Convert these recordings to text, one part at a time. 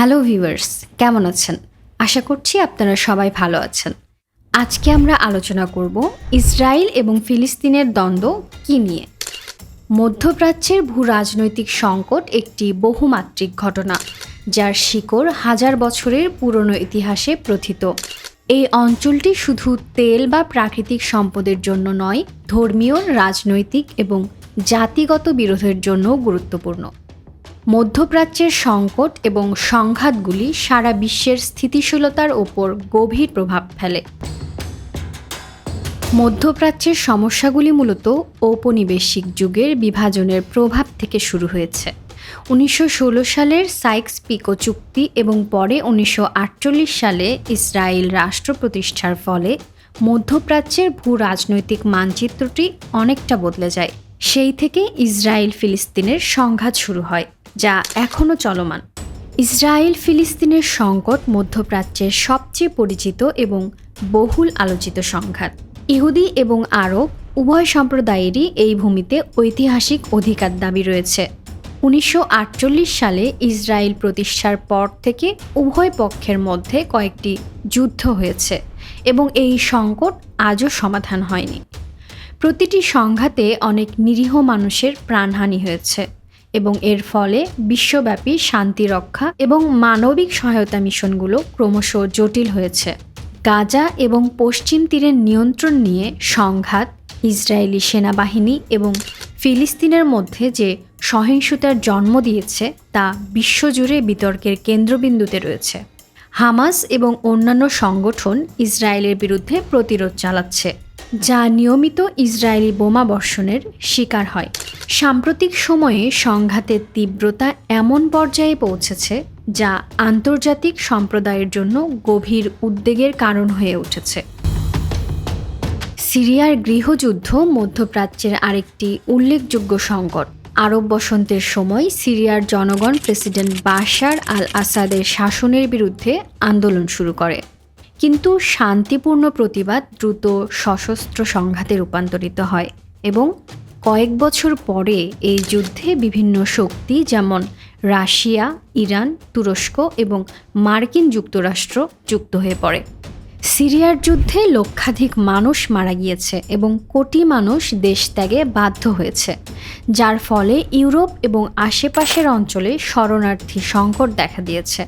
Hello viewers, কেমন আছেন? আশা করছি আপনারা সবাই ভালো আছেন। আজকে আমরা আলোচনা করব ইসরায়েল এবং ফিলিস্তিনের দ্বন্দ্ব কী নিয়ে। মধ্যপ্রাচ্যের ভূ রাজনৈতিক সংকট একটি বহুমাত্রিক ঘটনা, যার শিকড় হাজার বছরের পুরনো ইতিহাসে প্রথিত। এই অঞ্চলটি শুধু তেল বা প্রাকৃতিক সম্পদের জন্য নয়, ধর্মীয়, রাজনৈতিক এবং জাতিগত বিরোধের জন্যও গুরুত্বপূর্ণ। মধ্যপ্রাচ্যের সংকট এবং সংঘাতগুলি সারা বিশ্বের স্থিতিশীলতার ওপর গভীর প্রভাব ফেলে। মধ্যপ্রাচ্যের সমস্যাগুলি মূলত ঔপনিবেশিক যুগের বিভাজনের প্রভাব থেকে শুরু হয়েছে। উনিশশো ষোলো সালের সাইক্স পিকো চুক্তি এবং পরে উনিশশো আটচল্লিশ সালে ইসরায়েল রাষ্ট্র প্রতিষ্ঠার ফলে মধ্যপ্রাচ্যের ভূ রাজনৈতিক মানচিত্রটি অনেকটা বদলে যায়। সেই থেকে ইসরায়েল ফিলিস্তিনের সংঘাত শুরু হয়। যা এখনও চলমান। ইসরায়েল ফিলিস্তিনের সংকট মধ্যপ্রাচ্যের সবচেয়ে পরিচিত এবং বহুল আলোচিত সংঘাত। ইহুদি এবং আরব উভয় সম্প্রদায়েরই এই ভূমিতে ঐতিহাসিক অধিকার দাবি রয়েছে। উনিশশো আটচল্লিশ সালে ইসরায়েল প্রতিষ্ঠার পর থেকে উভয় পক্ষের মধ্যে কয়েকটি যুদ্ধ হয়েছে এবং এই সংকট আজও সমাধান হয়নি। প্রতিটি সংঘাতে অনেক নিরীহ মানুষের প্রাণহানি হয়েছে। এবং এর ফলে বিশ্বব্যাপী শান্তি রক্ষা এবং মানবিক সহায়তা মিশনগুলো ক্রমশ জটিল হয়েছে। গাজা এবং পশ্চিম তীরের নিয়ন্ত্রণ নিয়ে সংঘাত, ইসরায়েলি সেনাবাহিনী এবং ফিলিস্তিনের মধ্যে যে সহিংসতার জন্ম দিয়েছে তা বিশ্বজুড়ে বিতর্কের কেন্দ্রবিন্দুতে রয়েছে। হামাস এবং অন্যান্য সংগঠন ইসরায়েলের বিরুদ্ধে প্রতিরোধ চালাচ্ছে, যা নিয়মিত ইসরায়েলি বোমা বর্ষণের শিকার হয়। সাম্প্রতিক সময়ে সংঘাতের তীব্রতা এমন পর্যায়ে পৌঁছেছে যা আন্তর্জাতিক সম্প্রদায়ের জন্য গভীর উদ্বেগের কারণ হয়ে উঠেছে। সিরিয়ার গৃহযুদ্ধ মধ্যপ্রাচ্যের আরেকটি উল্লেখযোগ্য সংকট। আরব বসন্তের সময় সিরিয়ার জনগণ প্রেসিডেন্ট বাশার আল আসাদের শাসনের বিরুদ্ধে আন্দোলন শুরু করে। কিন্তু শান্তিপূর্ণ প্রতিবাদ দ্রুত সশস্ত্র সংঘাতে রূপান্তরিত হয় এবং কয়েক বছর পরে এই যুদ্ধে বিভিন্ন শক্তি যেমন রাশিয়া, ইরান, তুরস্ক এবং মার্কিন যুক্তরাষ্ট্র যুক্ত হয়ে পড়ে। সিরিয়ার যুদ্ধে লক্ষাধিক মানুষ মারা গিয়েছে এবং কোটি মানুষ দেশ ত্যাগে বাধ্য হয়েছে, যার ফলে ইউরোপ এবং আশেপাশের অঞ্চলে শরণার্থী সংকট দেখা দিয়েছে।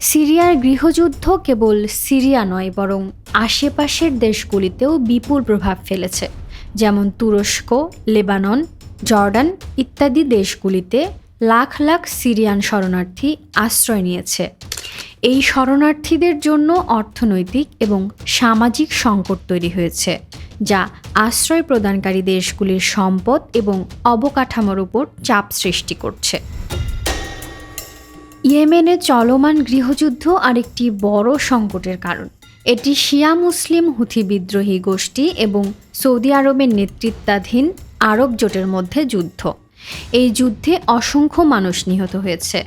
সিরিয়ার গৃহযুদ্ধ কেবল সিরিয়া নয়, বরং আশেপাশের দেশগুলিতেও বিপুল প্রভাব ফেলেছে। যেমন তুরস্ক, লেবানন, জর্ডান ইত্যাদি দেশগুলিতে লাখ লাখ সিরিয়ান শরণার্থী আশ্রয় নিয়েছে। এই শরণার্থীদের জন্য অর্থনৈতিক এবং সামাজিক সংকট তৈরি হয়েছে, যা আশ্রয় প্রদানকারী দেশগুলির সম্পদ এবং অবকাঠামোর উপর চাপ সৃষ্টি করছে। ইয়েমেনে চলমান গৃহযুদ্ধ আরেকটি বড় সংকটের কারণ। এটি শিয়া মুসলিম হুথি বিদ্রোহী গোষ্ঠী এবং সৌদি আরবের নেতৃত্বাধীন আরব জোটের মধ্যে যুদ্ধ। এই যুদ্ধে অসংখ্য মানুষ নিহত হয়েছে।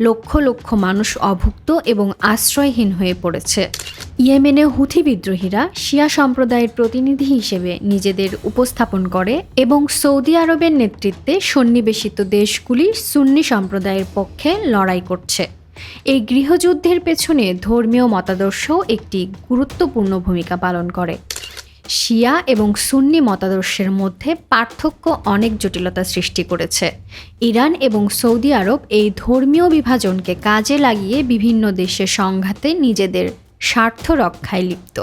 লক্ষ লক্ষ মানুষ অভুক্ত এবং আশ্রয়হীন হয়ে পড়েছে। ইয়েমেনে হুথি বিদ্রোহীরা শিয়া সম্প্রদায়ের প্রতিনিধি হিসেবে নিজেদের উপস্থাপন করে এবং সৌদি আরবের নেতৃত্বে সন্নিবেশিত দেশগুলি সুন্নি সম্প্রদায়ের পক্ষে লড়াই করছে। এই গৃহযুদ্ধের পেছনে ধর্মীয় মতাদর্শ একটি গুরুত্বপূর্ণ ভূমিকা পালন করে। শিয়া এবং সুন্নি মতাদর্শের মধ্যে পার্থক্য অনেক জটিলতা সৃষ্টি করেছে। ইরান এবং সৌদি আরব এই ধর্মীয় বিভাজনকে কাজে লাগিয়ে বিভিন্ন দেশে সংঘাতে নিজেদের স্বার্থ রক্ষায় লিপ্ত।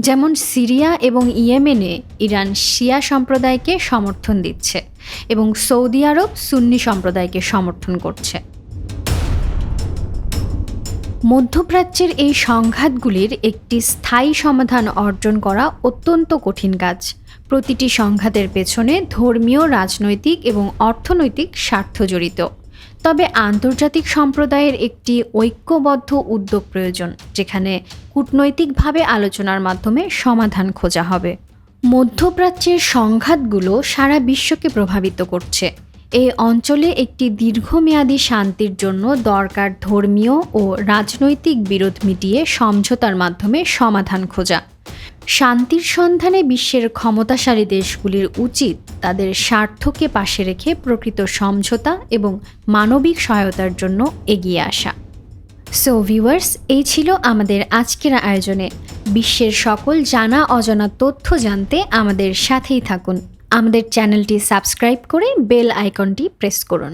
যেমন সিরিয়া এবং ইয়েমেনে ইরান শিয়া সম্প্রদায়কে সমর্থন দিচ্ছে এবং সৌদি আরব সুন্নি সম্প্রদায়কে সমর্থন করছে। মধ্যপ্রাচ্যের এই সংঘাতগুলির একটি স্থায়ী সমাধান অর্জন করা অত্যন্ত কঠিন কাজ। প্রতিটি সংঘাতের পেছনে ধর্মীয়, রাজনৈতিক এবং অর্থনৈতিক স্বার্থ জড়িত। তবে আন্তর্জাতিক সম্প্রদায়ের একটি ঐক্যবদ্ধ উদ্যোগ প্রয়োজন, যেখানে কূটনৈতিকভাবে আলোচনার মাধ্যমে সমাধান খোঁজা হবে। মধ্যপ্রাচ্যের সংঘাতগুলো সারা বিশ্বকে প্রভাবিত করছে। এই অঞ্চলে একটি দীর্ঘমেয়াদী শান্তির জন্য দরকার ধর্মীয় ও রাজনৈতিক বিরোধ মিটিয়ে সমঝোতার মাধ্যমে সমাধান খোঁজা। শান্তির সন্ধানে বিশ্বের ক্ষমতাশালী দেশগুলির উচিত তাদের স্বার্থকে পাশে রেখে প্রকৃত সমঝোতা এবং মানবিক সহায়তার জন্য এগিয়ে আসা। সো ভিউয়ার্স এই ছিল আমাদের আজকের আয়োজনে। বিশ্বের সকল জানা অজানা তথ্য জানতে আমাদের সাথেই থাকুন। আমাদের চ্যানেলটি সাবস্ক্রাইব করে বেল আইকনটি প্রেস করুন।